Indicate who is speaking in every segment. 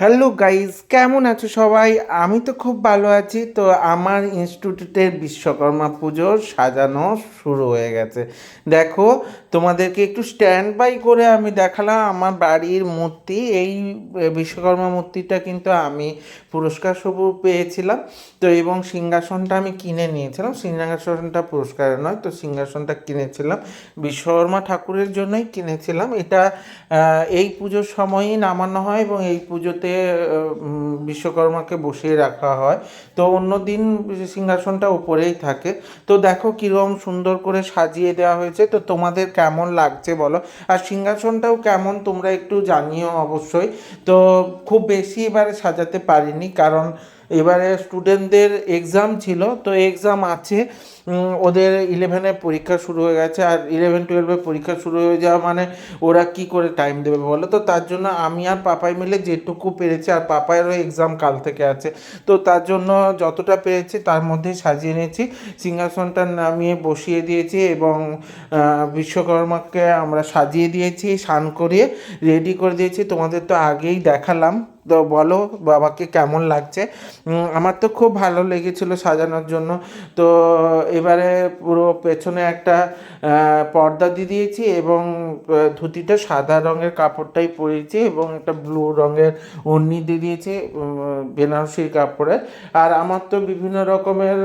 Speaker 1: Hello guys কেমন আছো সবাই? আমি তো খুব ভালো আছি। তো আমার ইনস্টিটিউটের বিশ্বকর্মা পুজোর সাজানো শুরু হয়ে গেছে। দেখো, তোমাদেরকে একটু স্ট্যান্ড বাই করে আমি দেখালাম আমার বাড়ির মূর্তি। এই বিশ্বকর্মা মূর্তিটা কিন্তু আমি পুরস্কার স্বরূপ পেয়েছিলাম। তো এবং সিংহাসনটা আমি কিনে নিয়েছিলাম। সিংহাসনটা পুরস্কারের নয়, তো সিংহাসনটা কিনেছিলাম। বিশ্বকর্মা ঠাকুরের জন্যই কিনেছিলাম। এটা এই পুজোর সময়ই নামানো হয় এবং এই পুজোতে উম, বিশ্বকর্মাকে বসিয়ে রাখা হয়। তো অন্য দিন সিংহাসনটা উপরেই থাকে। তো দেখো কীরকম সুন্দর করে সাজিয়ে দেওয়া হয়েছে। তো তোমাদের কেমন লাগছে বলো? আর সিংহাসনটাও কেমন তোমরা একটু জানিও অবশ্যই। তো খুব বেশি এবারে সাজাতে পারিনি কারণ এবারে স্টুডেন্টদের এক্সাম ছিল, তো এক্সাম আছে। ওদের ইলেভেনের পরীক্ষা শুরু হয়ে গেছে, আর ইলেভেন টুয়েলভের পরীক্ষা শুরু হয়ে যাওয়া মানে ওরা কি করে টাইম দেবে বলো? তো তার জন্য আমি আর পাপাই মিলে যেটুকু পেরেছি, আর পাপাইয়েরও এক্সাম কাল থেকে আছে। তো তার জন্য যতটা পেরেছি তার মধ্যেই সাজিয়ে নিয়েছি। সিংহাসনটা নামিয়ে বসিয়ে দিয়েছি এবং বিশ্বকর্মাকে আমরা সাজিয়ে দিয়েছি, স্নান করিয়ে রেডি করে দিয়েছি। তোমাদের তো আগেই দেখালাম। তো বলো বাবাকে কেমন লাগছে? আমার তো খুব ভালো লেগেছিল সাজানোর জন্য। তো এবারে পুরো পেছনে একটা পর্দা দিয়ে দিয়েছি এবং ধুতিটা সাদা রঙের কাপড়টাই পরিয়েছি এবং একটা ব্লু রঙের ওড়নি দিয়ে দিয়েছি বেনারসির কাপড়ে। আর আমার তো বিভিন্ন রকমের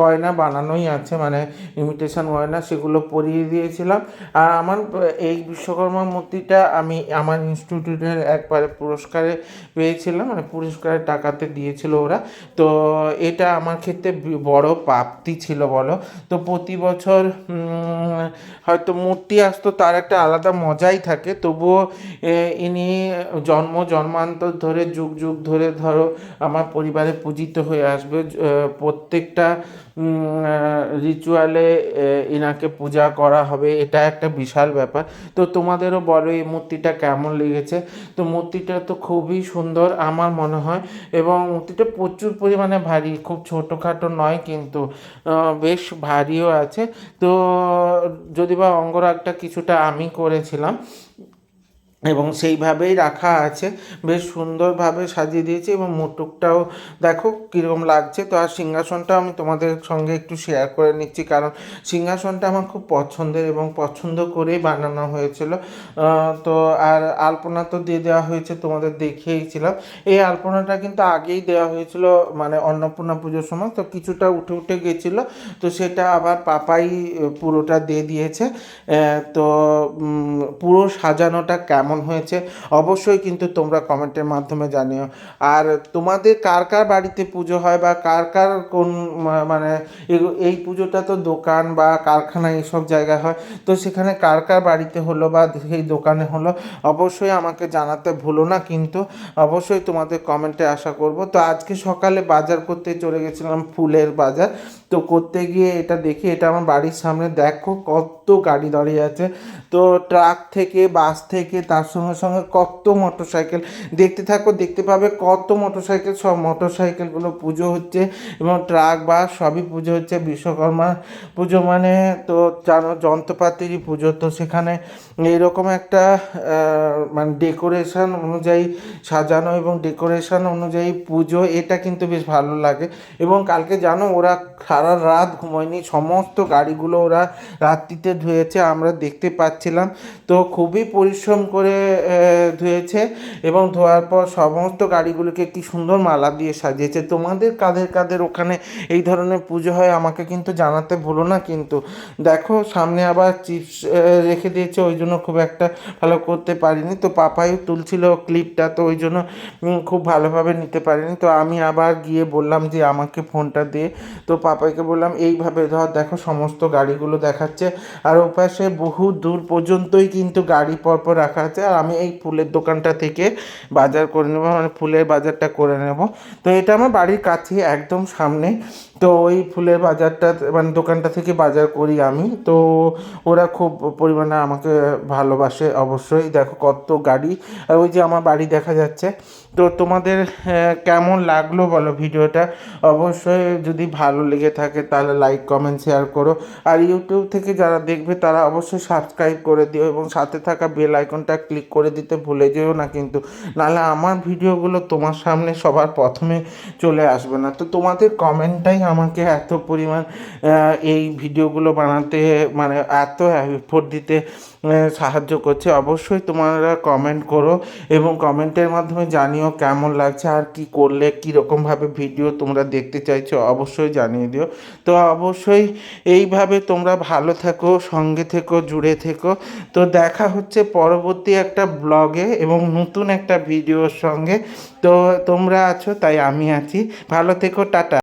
Speaker 1: গয়না বানানোই আছে মানে ইমিটেশন গয়না সেগুলো পরিয়ে দিয়েছিলাম। আর আমার, এই বিশ্বকর্মা মূর্তিটা আমি আমার ইনস্টিটিউটের একবারে পুরস্কারে পেয়েছিলাম মানে পুরস্কারের টাকাতে দিয়েছিল ওরা। তো এটা আমার ক্ষেত্রে বড় প্রাপ্তি ছিল বলো। তো প্রতি বছর হয়তো মূর্তি আসতো, তার একটা আলাদা মজাই থাকে। তবুও ইনি জন্ম, জন্মান্তর ধরে, যুগ যুগ ধরে ধরো আমার পরিবারে পূজিত হয়ে আসবে। প্রত্যেকটা রিচুয়ালে এনাকে পূজা করা হবে, এটা একটা বিশাল ব্যাপার। তো তোমাদেরও বলো, এই মূর্তিটা কেমন লেগেছে? তো মূর্তিটা তো খুবই সুন্দর আমার মনে হয়, এবং মূর্তিটা প্রচুর পরিমাণে ভারী, খুব ছোটোখাটো নয় কিন্তু বেশ ভারীও আছে। তো যদি বা অঙ্গরাগটা কিছুটা আমি করেছিলাম এবং সেইভাবেই রাখা আছে। বেশ সুন্দরভাবে সাজিয়ে দিয়েছি এবং মুটুকটাও দেখো কীরকম লাগছে। তো আর সিংহাসনটা আমি তোমাদের সঙ্গে একটু শেয়ার করে নিচ্ছি কারণ সিংহাসনটা আমার খুব পছন্দের এবং পছন্দ করেই বানানো হয়েছিল। তো আর আলপনা তো দিয়ে দেওয়া হয়েছে, তোমাদের দেখিয়েছিলাম। এই আলপনাটা কিন্তু আগেই দেওয়া হয়েছিল মানে অন্নপূর্ণা পুজোর সময়। তো কিছুটা উঠে উঠে গেছিল, তো সেটা আবার পাপাই পুরোটা দিয়ে দিয়েছে। তো পুরো সাজানোটা কেমন হয়েছে? অবশ্যই কিন্তু তোমরা কমেন্টের মাধ্যমে জানিও। আর তোমাদের কার কার বাড়িতে পুজো হয় বা কার কার কোন মানে এই পুজোটা তো দোকান বা কারখানা এইসব জায়গায় হয়। তো সেখানে কার কার বাড়িতে হলো বা সেই দোকানে হলো, অবশ্যই আমাকে জানাতে ভুলো না কিন্তু অবশ্যই তোমাদের কমেন্টে আশা করব। তো আজকে সকালে বাজার করতে চলে গেছিলাম ফুলের বাজার। তো করতে গিয়ে এটা দেখি, এটা আমার বাড়ির সামনে দেখো কত গাড়ি দাঁড়িয়ে আছে। তো ট্রাক থেকে, বাস থেকে, তার সঙ্গে সঙ্গে কত মোটর সাইকেল দেখতে থাকো, দেখতে পাবে কত মোটর সাইকেল সব মোটর সাইকেলগুলো পুজো হচ্ছে এবং ট্রাক, বাস সবই পুজো হচ্ছে বিশ্বকর্মা পুজো মানে। তো জানো, যন্ত্রপাতিরই পুজো। তো সেখানে এইরকম একটা মানে ডেকোরেশন অনুযায়ী সাজানো এবং ডেকোরেশন অনুযায়ী পুজো, এটা কিন্তু বেশ ভালো লাগে। এবং কালকে জানো, ওরা সারা রাত ঘুমোয়নি। সমস্ত গাড়িগুলো ওরা রাত্রিতে ধুয়েছে, আমরা দেখতে পাচ্ছিলাম। তো খুবই পরিশ্রম করে ধুয়েছে এবং ধোয়ার পর সমস্ত গাড়িগুলোকে কি সুন্দর মালা দিয়ে সাজিয়েছে। তোমাদের কাদের কাদের ওখানে এই ধরনের পুজো হয় আমাকে কিন্তু জানাতে ভুলো না কিন্তু। দেখো, সামনে আবার চিপস রেখে দিয়েছে, ওই জন্য খুব একটা ভালো করতে পারিনি। তো পাপাই তুলছিল ক্লিপটা, তো ওই জন্য খুব ভালোভাবে নিতে পারিনি। তো আমি আবার গিয়ে বললাম যে আমাকে ফোনটা দিয়ে তো পাপাইকে বললাম, এইভাবে ধর, দেখো, সমস্ত গাড়িগুলো দেখাচ্ছে। আর ওপাশে বহু দূর পর্যন্তই কিন্তু গাড়ি পরপর রাখা আছে। আর আমি এই ফুলের দোকানটা থেকে বাজার করে নেব মানে ফুলের বাজারটা করে নেব। তো এটা আমার বাড়ির কাছে একদম সামনে। তো ওই ফুলের বাজারটা মানে দোকানটা থেকে বাজার করি আমি। তো ওরা খুব পরিমাণে আমাকে ভালোবাসে অবশ্যই। দেখো কত গাড়ি। আর ওই যে আমার বাড়ি দেখা যাচ্ছে। তো তোমাদের কেমন লাগল বলো ভিডিওটা? অবশ্যই যদি ভালো লেগে থাকে তাহলে লাইক কমেন্ট শেয়ার করো। আর ইউটিউব থেকে যারা দেখবে তারা অবশ্যই সাবস্ক্রাইব করে দিও এবং সাথে থাকা বেল আইকনটা ক্লিক করে দিতে ভুলে যেও না কিন্তু। নাহলে আমার ভিডিওগুলো তোমার সামনে সবার প্রথমে চলে আসবে না। তো তোমাদের কমেন্টটাই আমাকে এত পরিমাণ এই ভিডিওগুলো বানাতে মানে এত এফোর্ট দিতে সাহায্য করছে। অবশ্যই তোমরা কমেন্ট করো এবং কমেন্টের মাধ্যমে জানিও কেমন লাগছে আর কি করলে কীরকমভাবে ভিডিও তোমরা দেখতে চাইছো, অবশ্যই জানিয়ে দিও। তো অবশ্যই এইভাবে তোমরা ভালো থেকো, সঙ্গে থেকো, জুড়ে থেকো। তো দেখা হচ্ছে পরবর্তী একটা ব্লগে এবং নতুন একটা ভিডিওর সঙ্গে। তো তোমরা আছো, তাই আমি আছি। ভালো থেকো, টাটা।